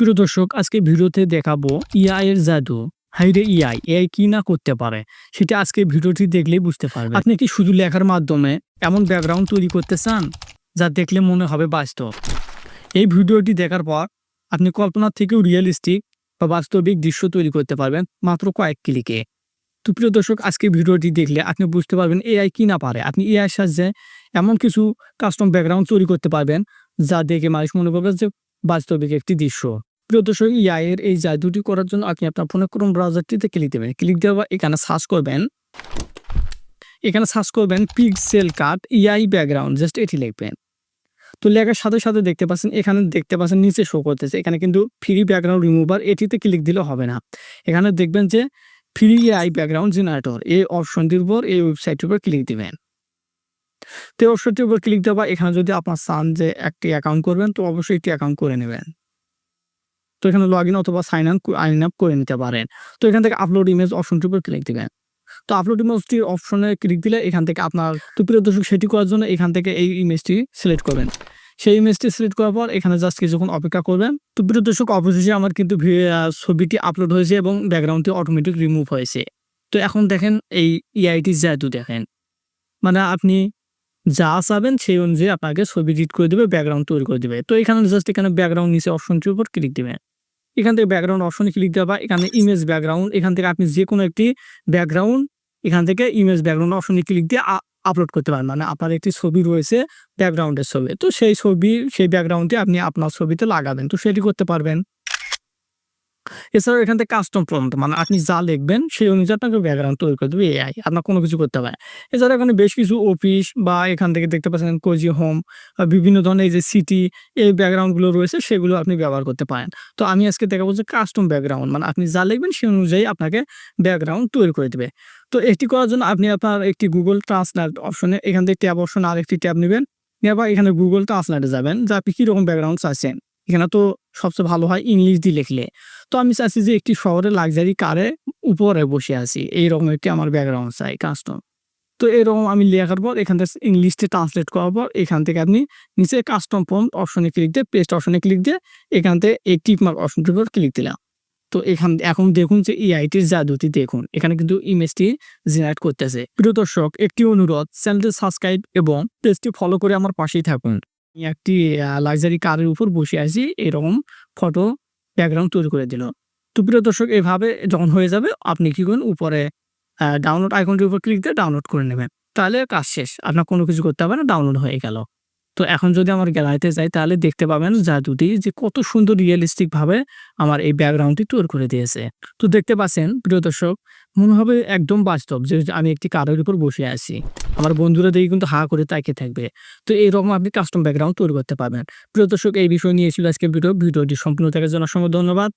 প্রিয় দর্শক, আজকে ভিডিওতে দেখাবো ইআই এর জাদু। হাইরে ইআই এআই কি না করতে পারে? সেটা আজকে ভিডিওটি দেখলেই বুঝতে পারবে আপনি কি শুধু লেখার মাধ্যমে এমন ব্যাকগ্রাউন্ড তৈরি করতে চান, যা দেখলে মনে হবে বাস্তব? এই ভিডিওটি দেখার পর আপনি কল্পনার থেকেও রিয়েলিস্টিক বা বাস্তবিক দৃশ্য তৈরি করতে পারবেন মাত্র কয়েক ক্লিকে। তো প্রিয় দর্শক, আজকে ভিডিওটি দেখলে আপনি বুঝতে পারবেন এআই কি না পারে। আপনি এআই সাহায্যে এমন কিছু কাস্টম ব্যাকগ্রাউন্ড তৈরি করতে পারবেন, যা দেখে মানুষ মনে করবে যে বাস্তবিক একটি দৃশ্য। প্রিয় দর্শক ইআই এর এই জাদুটি করার জন্য আপনি আপনার ফোনে ক্রোম ব্রাউজারটিতে ক্লিক দেবেন। ক্লিক দেওয়া এখানে সার্চ করবেন। এখানে সার্চ করবেন Pixelcut AI background just এটি লিখবেন। তো লেখার সাথে সাথে দেখতে পাচ্ছেন, এখানে দেখতে পাচ্ছেন নিচে শো করতেছে। এখানে কিন্তু ফ্রি ব্যাকগ্রাউন্ড রিমুভার এটিতে ক্লিক দিলে হবে না। এখানে দেখবেন যে ফ্রি এআই ব্যাকগ্রাউন্ড জেনারেটর এই অপশনটির উপর, এই ওয়েবসাইটের উপর ক্লিক দিবেন। তো অপশনটির উপর ক্লিক দেওয়া এখানে যদি আপনার চান যে একটি অ্যাকাউন্ট করবেন, তো অবশ্যই একটি অ্যাকাউন্ট করে নেবেন। তো এখানে লগ ইন অথবা সাইন আপ আইন আপ করে নিতে পারেন। তো এখান থেকে আপলোড ইমেজ অপশনটির উপর ক্লিক দিবেন। তো আপলোড ইমেজটির অপশনে ক্লিক দিলে এখান থেকে আপনার, তো প্রিয় দর্শক, সেটি করার জন্য এখান থেকে এই ইমেজটি সিলেক্ট করবেন। সেই ইমেজটি সিলেক্ট করার পর এখানে জাস্ট কিছুক্ষণ অপেক্ষা করবেন। তো প্রিয় দর্শক, অবশেষে আমার কিন্তু ছবিটি আপলোড হয়েছে এবং ব্যাকগ্রাউন্ডটি অটোমেটিক রিমুভ হয়েছে। তো এখন দেখেন এই ইআইটি যেহেতু দেখেন মানে আপনি যা চাবেন সেই অনুযায়ী আপনাকে ছবি এডিট করে দেবে ব্যাকগ্রাউন্ড তৈরি করে দেবে। তো এখানে জাস্ট এখানে ব্যাকগ্রাউন্ড নিচে অপশনটির উপর ক্লিক দিবেন। এখান থেকে ব্যাকগ্রাউন্ড অপশনে ক্লিক দেওয়া এখানে ইমেজ ব্যাকগ্রাউন্ড এখান থেকে আপনি যে কোনো একটি ব্যাকগ্রাউন্ড এখান থেকে ইমেজ ব্যাকগ্রাউন্ড অপশনে ক্লিক দিয়ে আপলোড করতে পারেন। মানে আপনার একটি ছবি রয়েছে ব্যাকগ্রাউন্ডের ছবি। তো সেই ছবি, সেই ব্যাকগ্রাউন্ডটি আপনি আপনার ছবিতে লাগাবেন। তো সেটি করতে পারবেন। এছাড়াও এখান থেকে কাস্টম প্রম্পট মানে আপনি যা লিখবেন সেই অনুযায়ী আপনাকে ব্যাকগ্রাউন্ড তৈরি করে দেবে এআই আপনার কোনো কিছু করতে না। এছাড়া এখানে বেশ কিছু অফিস বা এখান থেকে দেখতে পাচ্ছেন কোজি হোম বিভিন্ন ধরনের এই যে সিটি এই ব্যাকগ্রাউন্ডগুলো রয়েছে সেগুলো আপনি ব্যবহার করতে পারেন। তো আমি আজকে দেখাবো যে কাস্টম ব্যাকগ্রাউন্ড মানে আপনি যা লিখবেন সেই অনুযায়ী আপনাকে ব্যাকগ্রাউন্ড তৈরি করে দেবে। তো এটি করার জন্য আপনি আপনার একটি গুগল ট্রান্সলেট অপশনে এখান থেকে ট্যাব অপশন আরেকটি ট্যাব নেবেন নেবার এখানে গুগল ট্রান্সলেটে যাবেন, যে আপনি কীরকম ব্যাকগ্রাউন্ড চাচ্ছেন এখানে তো সবচেয়ে ভালো হয় ইংলিশ দিয়ে লিখলে। তো আমি চাচ্ছি যে একটি শহরে লাক্সারি কারে উপরে বসে আছি। এইরকম একটি আমার ব্যাকগ্রাউন্ড চাই কাস্টম তো এরকম আমি লেখার পর এখান থেকে ইংলিশে ট্রান্সলেট করার পর এখান থেকে আপনি নিচে কাস্টম ফর্ম অপশনে ক্লিক দিয়ে পেস্ট অপশনে ক্লিক দিয়ে এখান থেকে এই টিক মার্ক অপশনটির উপর ক্লিক দিলাম। তো এখান এখন দেখুন যে ইআইটির জাদুটি দেখুন। এখানে কিন্তু ইমেজটি জেনারেট করতেছে। প্রিয় দর্শক, একটি অনুরোধ চ্যানেলটি সাবস্ক্রাইব এবং পেজটি ফলো করে আমার পাশেই থাকুন। একটি লাক্সারি কারের উপর বসে আছি, এরকম ফটো ব্যাকগ্রাউন্ড তৈরি করে দিল। তো প্রিয় দর্শক, এভাবে যখন হয়ে যাবে, আপনি কি করুন উপরে ডাউনলোড আইকনটির উপর ক্লিক দিয়ে ডাউনলোড করে নেবেন। তাহলে কাজ শেষ। আপনার কোনো কিছু করতে হবে না ডাউনলোড হয়ে গেল। তো এখন যদি আমার গ্যালারিতে যাই, তাহলে দেখতে পাবেন জাদুটি যে কত সুন্দর রিয়েলিস্টিক ভাবে আমার এই ব্যাকগ্রাউন্ডটি তৈরি করে দিয়েছে। তো দেখতে পাচ্ছেন, প্রিয় দর্শক মনে হবে একদম বাস্তব যে আমি একটি কারের উপর বসে আছি। আমার বন্ধুরা দেখে কিন্তু হা করে তাকিয়ে থাকবে। তো এইরকম আপনি কাস্টম ব্যাকগ্রাউন্ড তৈরি করতে পারবেন। প্রিয় দর্শক, এই বিষয় নিয়ে ছিল আজকে ভিডিও। ভিডিওটি সম্পূর্ণ থাকার জন্য অসংখ্য ধন্যবাদ।